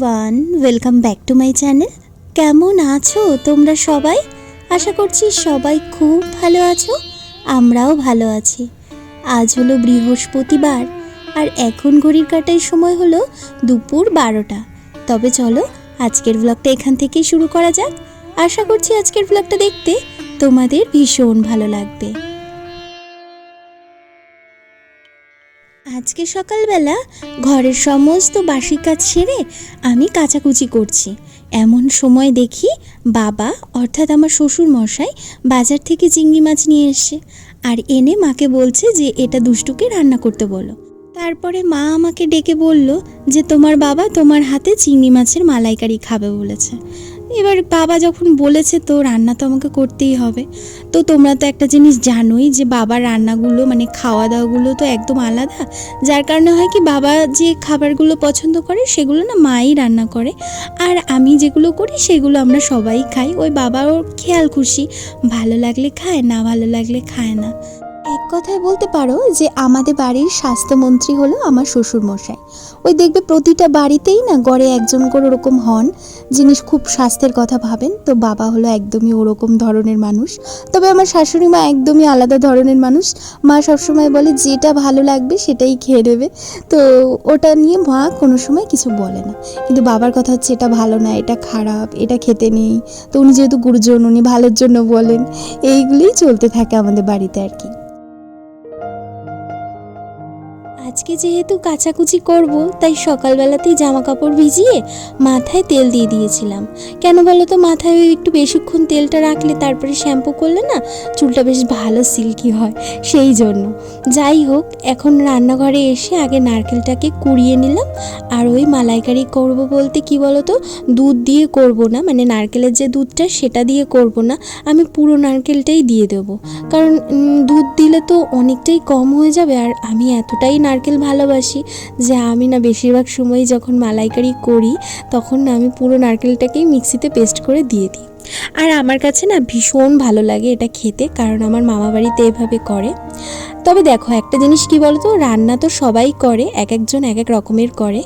Everyone welcome back to my channel কেমন আছো তোমরা সবাই? আশা করছি সবাই খুব ভালো আছো, আমরাও ভালো আছি। আজ হলো বৃহস্পতিবার, আর এখন ঘড়ির কাটার সময় হলো দুপুর বারোটা। তবে চলো, আজকের ব্লগটা এখান থেকেই শুরু করা যাক। আশা করছি আজকের ব্লগটা দেখতে তোমাদের ভীষণ ভালো লাগবে। আজকে সকালবেলা ঘরের সমস্ত বাসি কাজ সেরে আমি কাচাকুচি করছি। এমন সময় দেখি বাবা, অর্থাৎ আমার শ্বশুর মশাই বাজার থেকে চিংড়ি মাছ নিয়ে এসছে। আর এনে মাকে বলছে যে, এটা দুষ্টুকে রান্না করতে বলো। তারপরে মা আমাকে ডেকে বলল যে, তোমার বাবা তোমার হাতে চিংড়ি মাছের মালাইকারি খাবে বলেছে। এবার বাবা যখন বলেছে, তো রান্না তো আমাকে করতেই হবে। তো তোমরা তো একটা জিনিস জানোই যে বাবার রান্নাগুলো মানে খাওয়া দাওয়াগুলো তো একদম আলাদা। যার কারণে হয় কি, বাবা যে খাবারগুলো পছন্দ করে, সেগুলো না মাই রান্না করে। আর আমি যেগুলো করি, সেগুলো আমরা সবাই খাই। ওই বাবাও খেয়াল খুশি, ভালো লাগলে খায়, না ভালো লাগলে খায় না। এক কথায় বলতে পারো যে আমাদের বাড়ির স্বাস্থ্যমন্ত্রী হলো আমার শ্বশুর মশাই ওই দেখবে প্রতিটা বাড়িতেই না গড়ে একজন করে ওরকম হন যিনি খুব স্বাস্থ্যের কথা ভাবেন, তো বাবা হলো একদমই ওরকম ধরনের মানুষ। তবে আমার শাশুড়ি মা একদমই আলাদা ধরনের মানুষ। মা সবসময় বলে, যেটা ভালো লাগবে সেটাই খেয়ে নেবে। তো ওটা নিয়ে মা কোনো সময় কিছু বলে না। কিন্তু বাবার কথা হচ্ছে, এটা ভালো না, এটা খারাপ, এটা খেতে নেই। তো উনি যেহেতু গুরুজন, উনি ভালোর জন্য বলেন। এইগুলিই চলতে থাকে আমাদের বাড়িতে আর কি। আজকে যেহেতু কাচাকুচি করব, তাই সকালবেলাতেই জামা কাপড় ভিজিয়ে মাথায় তেল দিয়ে দিয়েছিলাম। কেন বলো তো, মাথায় একটু বেশিক্ষণ তেলটা রাখলে তারপরে শ্যাম্পু করলে না, চুলটা বেশ ভালো সিল্কি হয়, সেই জন্য। যাই হোক, এখন রান্নাঘরে এসে আগে নারকেলটাকে কুড়িয়ে নিলাম, আর ওই মালাইকারি করব বলতে কি বলো তো, দুধ দিয়ে করব না মানে নারকেলের যে দুধটা সেটা দিয়ে করব না, আমি পুরো নারকেলটাই দিয়ে দেবো। কারণ দুধ দিলে তো অনেকটাই কম হয়ে যাবে, আর আমি এতটাই নারকেল ভালোবাসি, যে আমি না বেশিরভাগ সময় যখন মালাইকারি করি, তখন না আমি পুরো নারকেলটাকেই মিক্সিতে পেস্ট করে দিয়ে দিই। আর আমার কাছে না ভীষণ ভালো লাগে এটা খেতে, কারণ আমার মামা বাড়িতে এভাবে করে। তবে দেখো, একটা জিনিস কি বলতো, রান্না তো সবাই করে এক একজন এক এক রকমের করে,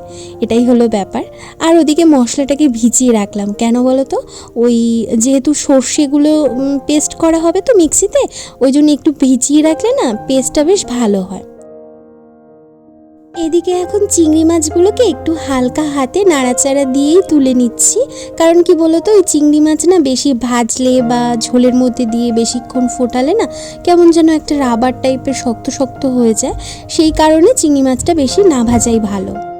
এটাই হলো ব্যাপার। আর ওদিকে মশলাটাকে ভিজিয়ে রাখলাম, কেন বলো তো ওই যেহেতু সর্ষেগুলো পেস্ট করা হবে তো মিক্সিতে, ওই জন্য একটু ভিজিয়ে রাখলে না পেস্টটা বেশ ভালো হয়। এদিকে এখন চিংড়ি মাছগুলোকে একটু হালকা হাতে নাড়াচাড়া দিয়েই তুলে নিচ্ছি। কারণ কি বলতো, ওই চিংড়ি মাছ না বেশি ভাজলে বা ঝোলের মধ্যে দিয়ে বেশিক্ষণ ফোটালে না কেমন যেন একটা রাবার টাইপের শক্ত শক্ত হয়ে যায়। সেই কারণে চিংড়ি মাছটা বেশি না ভাজাই ভালো।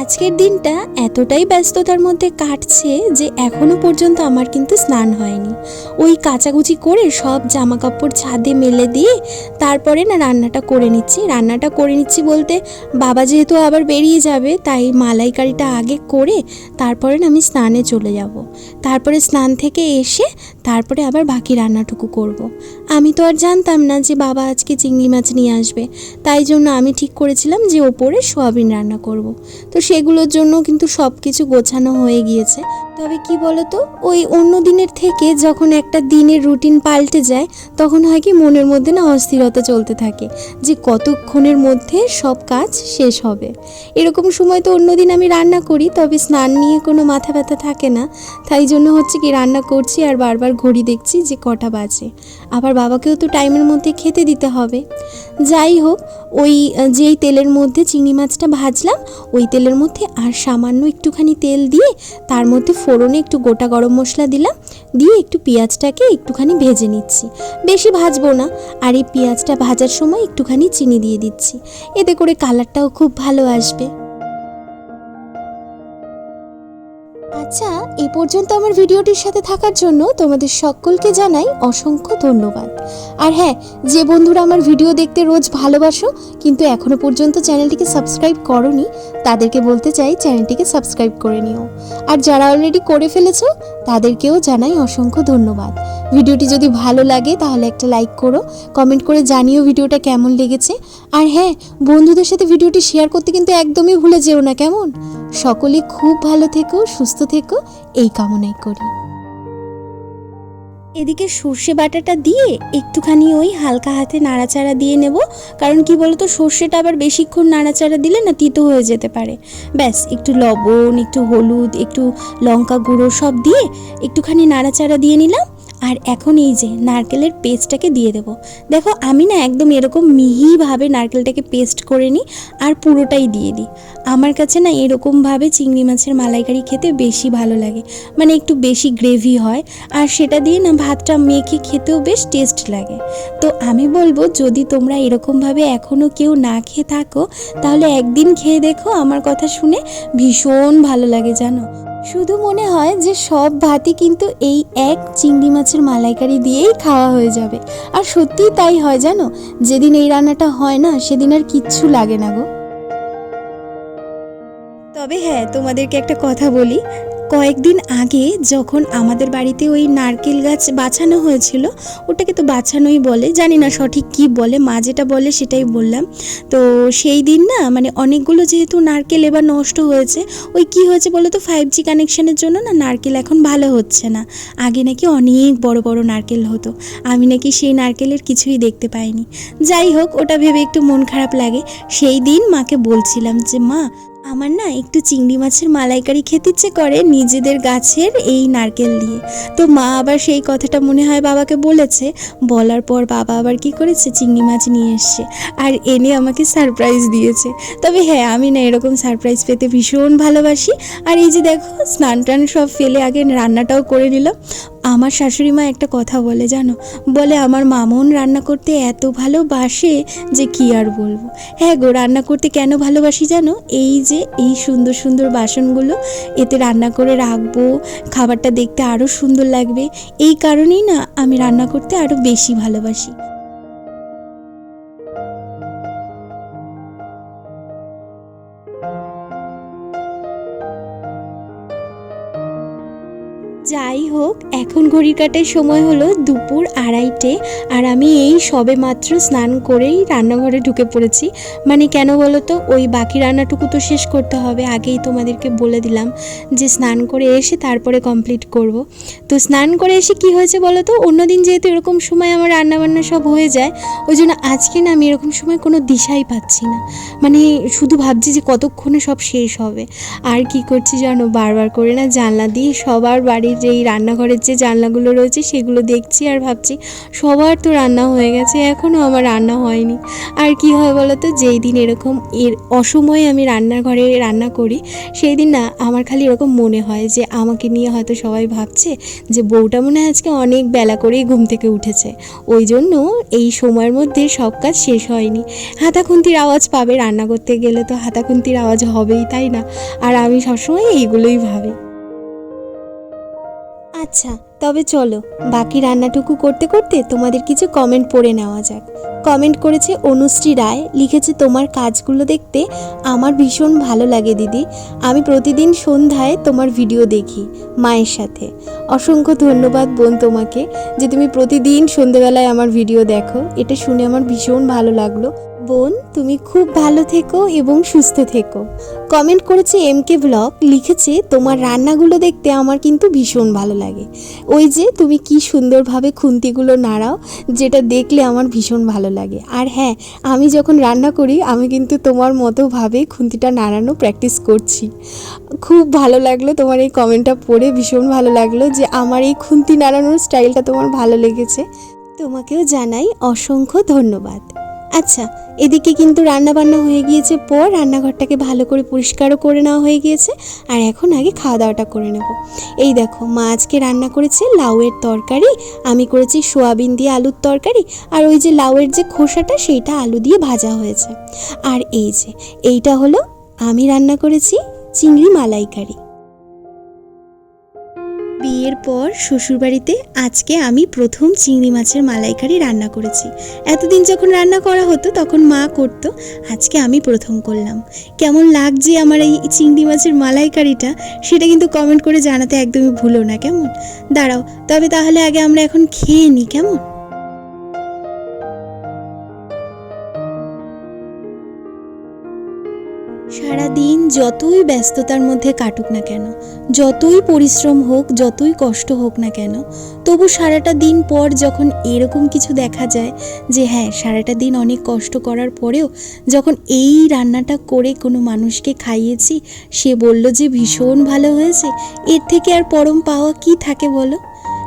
আজকের দিনটা এতটাই ব্যস্ততার মধ্যে কাটছে যে এখনও পর্যন্ত আমার কিন্তু স্নান হয়নি। ওই কাচাকুচি করে সব জামা কাপড় ছাদে মেলে দিয়ে তারপরে না রান্নাটা করে নিচ্ছি। রান্নাটা করে নিচ্ছি বলতে বাবা যেহেতু আবার বেরিয়ে যাবে, তাই মালাইকারিটা আগে করে তারপরে না আমি স্নানে চলে যাব। তারপরে স্নান থেকে এসে তারপরে আবার বাকি রান্নাটুকু করব। আমি তো আর জানতাম না যে বাবা আজকে চিংড়ি মাছ নিয়ে আসবে তাই জন্য আমি ঠিক করেছিলাম যে ওপরে সোয়াবিন রান্না করব। তো সেগুলোর জন্য কিন্তু সব কিছু গোছানো হয়ে গিয়েছে তবে কি বলতো, ওই অন্য দিনের থেকে যখন একটা দিনের রুটিন পাল্টে যায়, তখন হয় কি মনের মধ্যে না অস্থিরতা চলতে থাকে যে কতক্ষণের মধ্যে সব কাজ শেষ হবে এরকম সময় তো অন্যদিন আমি রান্না করি, তবে স্নান নিয়ে কোনো মাথা ব্যথা থাকে না তাই জন্য হচ্ছে কি রান্না করছি আর বারবার ঘড়ি দেখছি যে কটা বাজে। আবার বাবাকেও তো টাইমের মধ্যে খেতে দিতে হবে। যাই হোক, ওই যেই তেলের মধ্যে চিংড়ি মাছটা ভাজলাম, ওই তেলের মধ্যে আর সামান্য একটুখানি তেল দিয়ে তার মধ্যে ফোড়নে একটু গোটা গরম মশলা দিলাম, দিয়ে একটু পেঁয়াজটাকে একটুখানি ভেজে নিচ্ছি। বেশি ভাজবো না, আর এই পেঁয়াজটা ভাজার সময় একটুখানি চিনি দিয়ে দিচ্ছি। এতে করে কালারটাও খুব ভালো আসবে। আচ্ছা এ পর্যন্ত আমার ভিডিওটির সাথে থাকার জন্য তোমাদের সকলকে জানাই অসংখ্য ধন্যবাদ। আর হ্যাঁ যে বন্ধুরা আমার ভিডিও দেখতে রোজ ভালোবাসো, কিন্তু এখনও পর্যন্ত চ্যানেলটিকে সাবস্ক্রাইব করনি, তাদেরকে বলতে চাই চ্যানেলটিকে সাবস্ক্রাইব করে নিও। আর যারা অলরেডি করে ফেলেছো, তাদেরকেও জানাই অসংখ্য ধন্যবাদ। ভিডিওটি যদি ভালো লাগে, তাহলে একটা লাইক করো কমেন্ট করে জানিও ভিডিওটা কেমন লেগেছে। আর হ্যাঁ বন্ধুদের সাথে ভিডিওটি শেয়ার করতে কিন্তু একদমই ভুলে যেও না, কেমন? সকলে খুব ভালো থেকো, সুস্থ থেকো, এই কামনাই করি। এদিকে সর্ষে বাটাটা দিয়ে একটুখানি ওই হালকা হাতে নাড়াচাড়া দিয়ে নেব, কারণ কি বলতো, সর্ষেটা আবার বেশিক্ষণ নাড়াচাড়া দিলে না তিতো হয়ে যেতে পারে। ব্যাস, একটু লবণ, একটু হলুদ, একটু লঙ্কা গুঁড়ো সব দিয়ে একটুখানি নাড়াচাড়া দিয়ে নিলাম। আর এখন এই যে নারকেলের পেস্টটাকে দিয়ে দেবো। দেখো, আমি না একদম এরকম মিহিভাবে নারকেলটাকে পেস্ট করে নিই আর পুরোটাই দিয়ে দিই। আমার কাছে না এরকমভাবে চিংড়ি মাছের মালাইকারি খেতে বেশি ভালো লাগে। মানে একটু বেশি গ্রেভি হয় আর সেটা দিয়ে না ভাতটা মেখে খেতেও বেশ টেস্ট লাগে। তো আমি বলব, যদি তোমরা এরকমভাবে এখনও কেউ না খেয়ে থাকো, তাহলে একদিন খেয়ে দেখো, আমার কথা শুনে ভীষণ ভালো লাগে, জানো? শুধু মনে হয় যে সব ভাতই কিন্তু এই এক চিংড়ি মাছের মালাইকারি দিয়েই খাওয়া হয়ে যাবে। আর সত্যিই তাই হয় জানো? যেদিন এই রান্নাটা হয় না, সেদিন আর কিচ্ছু লাগে না গো। তবে হ্যাঁ তোমাদেরকে একটা কথা বলি। কয়েকদিন আগে যখন আমাদের বাড়িতে ওই নারকেল গাছ বাছানো হয়েছিল, ওটাকে তো বাছানোই বলে, জানি না সঠিক কি বলে, মা যেটা বলে সেটাই বললাম। তো সেই দিন না মানে অনেকগুলো যেহেতু নারকেল এবার নষ্ট হয়েছে, ওই কি হয়েছে বলো তো ফাইভ জি কানেকশনের জন্য না নারকেল এখন ভালো হচ্ছে না। আগে নাকি অনেক বড় বড় নারকেল হতো, আমি নাকি সেই নারকেলের কিছুই দেখতে পাইনি। যাই হোক, ওটা ভেবে একটু মন খারাপ লাগে। সেই দিন মাকে বলছিলাম যে, মা আমার না একটু চিংড়ি মাছের মালাইকারি খেতে ইচ্ছে করে নিজেদের গাছের এই নারকেল দিয়ে। তো মা আবার সেই কথাটা মনে হয় বাবাকে বলেছে। বলার পর বাবা আবার কি করেছে? চিংড়ি মাছ নিয়ে এসছে আর এনে আমাকে সারপ্রাইজ দিয়েছে। তবে হ্যাঁ আমি না এরকম সারপ্রাইজ পেতে ভীষণ ভালোবাসি। আর এই যে দেখো স্নান টান সব ফেলে আগে রান্নাটাও করে নিলাম। আমার শাশুড়ি মা একটা কথা বলে জানো? বলে, আমার মামন রান্না করতে এত ভালোবাসে যে কি আর বলব? হ্যাঁ গো, রান্না করতে কেন ভালোবাসি জানো? এই যে এই সুন্দর সুন্দর বাসনগুলো, এতে রান্না করে রাখব, খাবারটা দেখতে আরও সুন্দর লাগবে। এই কারণেই না আমি রান্না করতে আরও বেশি ভালোবাসি। যাই হোক, এখন ঘড়ির কাটার সময় হলো দুপুর আড়াইটে আর আমি এই সবে মাত্র স্নান করেই রান্নাঘরে ঢুকে পড়েছি। মানে কেন বলো তো ওই বাকি রান্নাটুকু তো শেষ করতে হবে, আগেই তোমাদেরকে বলে দিলাম যে স্নান করে এসে তারপরে কমপ্লিট করব। তো স্নান করে এসে কি হয়েছে বলো তো অন্যদিন যেহেতু এরকম সময় আমার রান্নাবান্না সব হয়ে যায় ওই জন্য আজকে না আমি এরকম সময় কোনো দিশাই পাচ্ছি না। মানে শুধু ভাবছি যে কতক্ষণে সব শেষ হবে। আর কি করছি জানো, বারবার করে না জানলা দিয়ে সবার বাড়ির যেই রান্নাঘরের যে জানলাগুলো রয়েছে সেগুলো দেখছি আর ভাবছি, সবার তো রান্না হয়ে গেছে, এখনও আমার রান্না হয়নি। আর কি হয় বলো তো যেই দিন এরকম এর অসময়ে আমি রান্নাঘরে রান্না করি, সেই দিন না আমার খালি এরকম মনে হয় যে আমাকে নিয়ে হয়তো সবাই ভাবছে যে বউটা মনে হয় আজকে অনেক বেলা করেই ঘুম থেকে উঠেছে। ওই জন্য এই সময়ের মধ্যে সব কাজ শেষ হয়নি। হাতাখুন্তির আওয়াজ পাবে রান্না করতে গেলে তো হাতাখুন্তির আওয়াজ হবেই, তাই না? আর আমি সবসময় এইগুলোই ভাবি। আচ্ছা তবে চলো, বাকি রান্নাটুকু করতে করতে তোমাদের কিছু কমেন্ট পড়ে নেওয়া যাক। কমেন্ট করেছে অনুশ্রী রায়, লিখেছে, তোমার কাজগুলো দেখতে আমার ভীষণ ভালো লাগে, দিদি। আমি প্রতিদিন সন্ধ্যায় তোমার ভিডিও দেখি, মায়ের সাথে। অসংখ্য ধন্যবাদ বোন তোমাকে যে তুমি প্রতিদিন সন্ধ্যেবেলায় আমার ভিডিও দেখো। এটা শুনে আমার ভীষণ ভালো লাগল। বোন, তুমি খুব ভালো থেকো এবং সুস্থ থেকো। কমেন্ট করেছে এম কে ব্লগ, লিখেছে, তোমার রান্নাগুলো দেখতে আমার কিন্তু ভীষণ ভালো লাগে। ওই যে, তুমি কি সুন্দরভাবে খুন্তিগুলো নাড়াও, যেটা দেখলে আমার ভীষণ ভালো লাগে। আর হ্যাঁ আমি যখন রান্না করি, আমি কিন্তু তোমার মতোভাবে খুন্তিটা নাড়ানো প্র্যাকটিস করছি। খুব ভালো লাগল তোমার এই কমেন্টটা পড়ে, ভীষণ ভালো লাগল যে আমার এই খুন্তি নাড়ানোর স্টাইলটা তোমার ভালো লেগেছে। তোমাকেও জানাই অসংখ্য ধন্যবাদ। আচ্ছা এদিকে কিন্তু রান্না বান্না হয়ে গিয়েছে পর রান্নাঘরটাকে ভালো করে পরিষ্কারও করে নেওয়া হয়ে গিয়েছে, আর এখন আগে খাওয়া দাওয়াটা করে নেব। এই দেখো, মা আজকে রান্না করেছে লাউয়ের তরকারি, আমি করেছি সোয়াবিন দিয়ে আলুর তরকারি, আর ওই যে লাউয়ের যে খোসাটা সেইটা আলু দিয়ে ভাজা হয়েছে। আর এই যে, এইটা হলো, আমি রান্না করেছি চিংড়ি মালাইকারি। বিয়ের পর শ্বশুরবাড়িতে আজকে আমি প্রথম চিংড়ি মাছের মালাইকারি রান্না করেছি। এতদিন যখন রান্না করা হতো, তখন মা করত, আজকে আমি প্রথম করলাম। কেমন লাগছে আমার এই চিংড়ি মাছের মালাইকারিটা? সেটা কিন্তু কমেন্ট করে জানাতে একদমই ভুলো না, কেমন? দাঁড়াও, তবে তাহলে আগে আমরা এখন খেয়ে নিই কেমন? সারা দিন যতই ব্যস্ততার মধ্যে কাটুক না কেন, যতই পরিশ্রম হোক, যতই কষ্ট হোক না কেন, তবু সারাটা দিন পর যখন এরকম কিছু দেখা যায় যে হ্যাঁ সারাটা দিন অনেক কষ্ট করার পরেও যখন এই রান্নাটা করে কোনো মানুষকে খাইয়েছি, সে বলল যে ভীষণ ভালো হয়েছে, এর থেকে আর পরম পাওয়া কি থাকে বলো?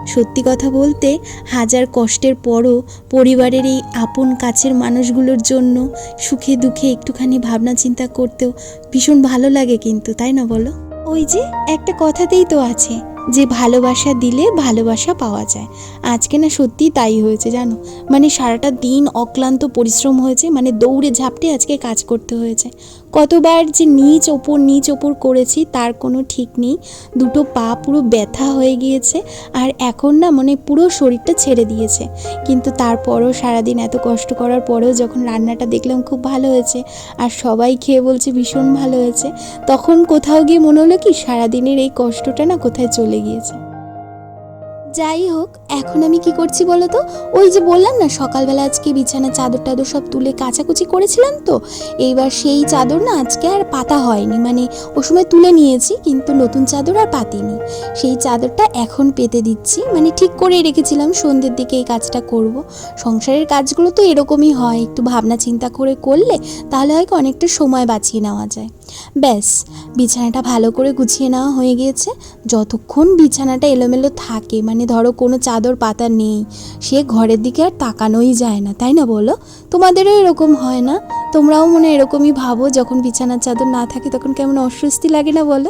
সত্যি কথা বলতে, হাজার কষ্টের পরও পরিবারের এই আপন কাছের মানুষগুলোর জন্য সুখে দুঃখে একটুখানি ভাবনা চিন্তা করতেও ভীষণ ভালো লাগে কিন্তু, তাই না বলো? ওই যে একটা কথাতেই তো আছে, যে ভালোবাসা দিলে ভালোবাসা পাওয়া যায়। আজকে না সত্যি তাই হয়েছে, জানো? মানে সারাটা দিন অক্লান্ত পরিশ্রম হয়েছে মানে দৌড়ে ঝাপটে আজকে কাজ করতে হয়েছে। কতবার যে নিচ ওপর নিচ ওপর করেছি, তার কোনো ঠিক নেই। দুটো পা পুরো ব্যথা হয়ে গিয়েছে আর এখন না মানে পুরো শরীরটা ছেড়ে দিয়েছে। কিন্তু তারপরও সারাদিন এত কষ্ট করার পরেও যখন রান্নাটা দেখলাম খুব ভালো হয়েছে আর সবাই খেয়ে বলছে ভীষণ ভালো হয়েছে, তখন কোথাও গিয়ে মনে হলো কি সারাদিনের এই কষ্টটা না কোথায় চলে গিয়েছে। যাই হোক এখন আমি কি করছি বলো তো? ওই যে বললাম না, সকালবেলা আজকে বিছানা চাদর টাদর সব তুলে কাচাকুচি করেছিলাম তো। এইবার সেই চাদর না আজকে আর পাতা হয়নি মানে ও সময় তুলে নিয়েছি, কিন্তু নতুন চাদর আর পাতিনি। সেই চাদরটা এখন পেতে দিচ্ছি মানে ঠিক করে রেখেছিলাম, সন্ধ্যের দিকে এই কাজটা করব। সংসারের কাজগুলো তো এরকমই হয়, একটু ভাবনা চিন্তা করে করলে তাহলে হয় অনেকটা সময় বাঁচিয়ে নেওয়া যায়। ব্যাস, বিছানাটা ভালো করে গুছিয়ে নেওয়া হয়ে গিয়েছে। যতক্ষণ বিছানাটা এলোমেলো থাকে মানে ধরো কোনো চাদর পাতা নেই। সে ঘরের দিকে আর তাকানোই যায় না, তাই না বলো? তোমাদেরও এরকম হয় না? তোমরাও মনে এরকমই ভাবো, যখন বিছানার চাদর না থাকে তখন কেমন অস্বস্তি লাগে না বলো?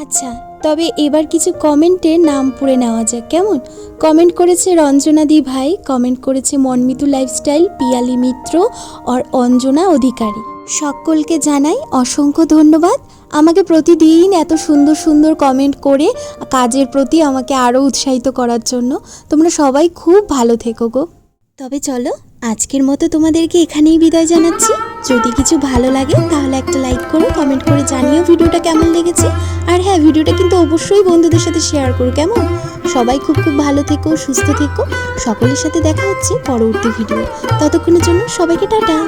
আচ্ছা তবে এবার কিছু কমেন্টে নাম পড়ে নেওয়া যাক, কেমন? কমেন্ট করেছে রঞ্জনাদি ভাই, কমেন্ট করেছে মনমিতু লাইফস্টাইল, পিয়ালি মিত্র, আর অঞ্জনা অধিকারী। সকলকে জানাই অসংখ্য ধন্যবাদ। আমাকে প্রতিদিন এত সুন্দর সুন্দর কমেন্ট করে কাজের প্রতি আমাকে আরও উৎসাহিত করার জন্য। তোমরা সবাই খুব ভালো থেকো গো। তবে চলো, আজকের মতো তোমাদেরকে এখানেই বিদায় জানাচ্ছি। যদি কিছু ভালো লাগে, তাহলে একটা লাইক করো কমেন্ট করে জানিও ভিডিওটা কেমন লেগেছে। আর হ্যাঁ ভিডিওটা কিন্তু অবশ্যই বন্ধুদের সাথে শেয়ার করো, কেমন? সবাই খুব খুব ভালো থেকো, সুস্থ থেকো। সকলের সাথে দেখা হচ্ছে পরবর্তী ভিডিও ততক্ষণের জন্য সবাইকে টাটা।